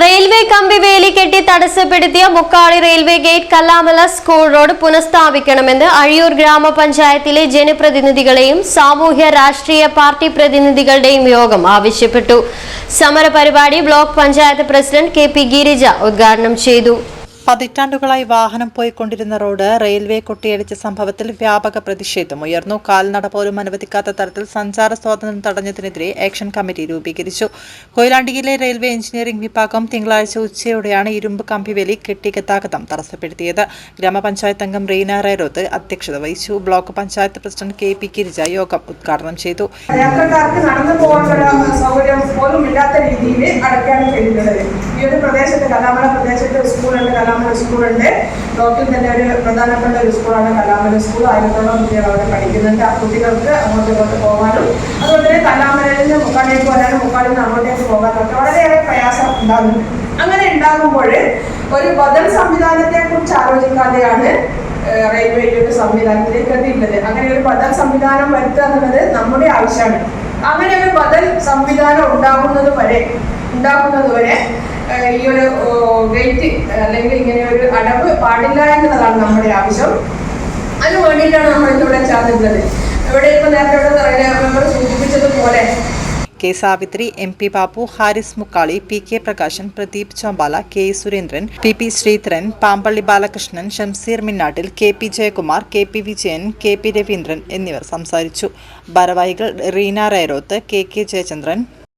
Railway കമ്പി വേലി കെട്ടി തടസ്സപ്പെടുത്തിയ Mukkali railway gate Kallamala school road പുനഃസ്ഥാപിക്കണമെന്ന് Azhiyur ഗ്രാമപഞ്ചായത്തിലെ ജനപ്രതിനിധികളെയും സാമൂഹ്യ രാഷ്ട്രീയ പാർട്ടി പ്രതിനിധികളുടെയും യോഗം ആവശ്യപ്പെട്ടു. സമരപരിപാടി block panchayat president K P Girija ഉദ്ഘാടനം ചെയ്തു. പതിറ്റാണ്ടുകളായി വാഹനം പോയിക്കൊണ്ടിരുന്ന റോഡ് റെയിൽവേ കൊട്ടിയടിച്ച സംഭവത്തിൽ വ്യാപക പ്രതിഷേധം ഉയർന്നു. കാൽനട പോലും അനുവദിക്കാത്ത തരത്തിൽ സഞ്ചാര സ്വാതന്ത്ര്യം തടഞ്ഞതിനെതിരെ ആക്ഷൻ കമ്മിറ്റി രൂപീകരിച്ചു. കൊയിലാണ്ടിയിലെ റെയിൽവേ എഞ്ചിനീയറിംഗ് വിഭാഗം തിങ്കളാഴ്ച ഉച്ചയോടെയാണ് ഇരുമ്പ് കമ്പിവേലി കെട്ടി ഗതാഗതം തടസ്സപ്പെടുത്തിയത്. ഗ്രാമപഞ്ചായത്ത് അംഗം റീന റേരോത്ത് അധ്യക്ഷത വഹിച്ചു. Block panchayat president K P Girija യോഗം ഉദ്ഘാടനം ചെയ്തു. ഈ ഒരു പ്രദേശത്ത് കലാമല പ്രദേശത്ത് സ്കൂളുണ്ട് കലാമല സ്കൂളുണ്ട്. ലോകത്തിൽ തന്നെ ഒരു പ്രധാനപ്പെട്ട ഒരു സ്കൂളാണ് കലാമല സ്കൂൾ. ആയിരത്തോളം കുട്ടികൾ അവിടെ പഠിക്കുന്നുണ്ട്. ആ കുട്ടികൾക്ക് അങ്ങോട്ട് ഇങ്ങോട്ട് പോകാനും അതുപോലെ തന്നെ കലാമലയിൽ നിന്ന് മുക്കാടേക്ക് വരാനും മുക്കാടിൽ നിന്ന് അങ്ങോട്ടേക്ക് പോകാനും ഒക്കെ വളരെയേറെ പ്രയാസം ഉണ്ടാകുന്നുണ്ട് അങ്ങനെ ഉണ്ടാകുമ്പോൾ ഒരു ബദൽ സംവിധാനത്തെ കുറിച്ച് ആലോചിക്കാതെയാണ് റെയിൽവേയുടെ ഒരു സംവിധാനത്തിലേക്ക് എത്തിയിട്ടുള്ളത്. അങ്ങനെ ഒരു ബദൽ സംവിധാനം വരുത്തുക എന്നുള്ളത് നമ്മുടെ ആവശ്യമാണ്. അങ്ങനെ ഒരു ബദൽ സംവിധാനം ഉണ്ടാകുന്നത് വരെ ഉണ്ടാക്കുന്നത് വരെ ഈ ഒരു വെയിറ്റ് അല്ലെങ്കിൽ ഇങ്ങനെ ഒരു അടവ് പാടില്ല എന്നുള്ളതാണ് നമ്മുടെ ആവശ്യം. അതിന് വേണ്ടിയിട്ടാണ് നമ്മൾ ഇന്നിവിടെ ചേർന്നിട്ടുള്ളത് ഇവിടെ ഇപ്പൊ നേരത്തെ ഇവിടെ സൂചിപ്പിച്ചതുപോലെ K Savithri M P Babu Haris Mukkali P K Prakashan Pradeep Chombala K Surendran P P Sreedharan Pampally Balakrishnan Shamseer Minnattil K P Jayakumar K P Vijayan K P Raveendran എന്നിവർ സംസാരിച്ചു. ഭാരവാഹികൾ റീന റേരോത്ത് കെ കെ ജയചന്ദ്രൻ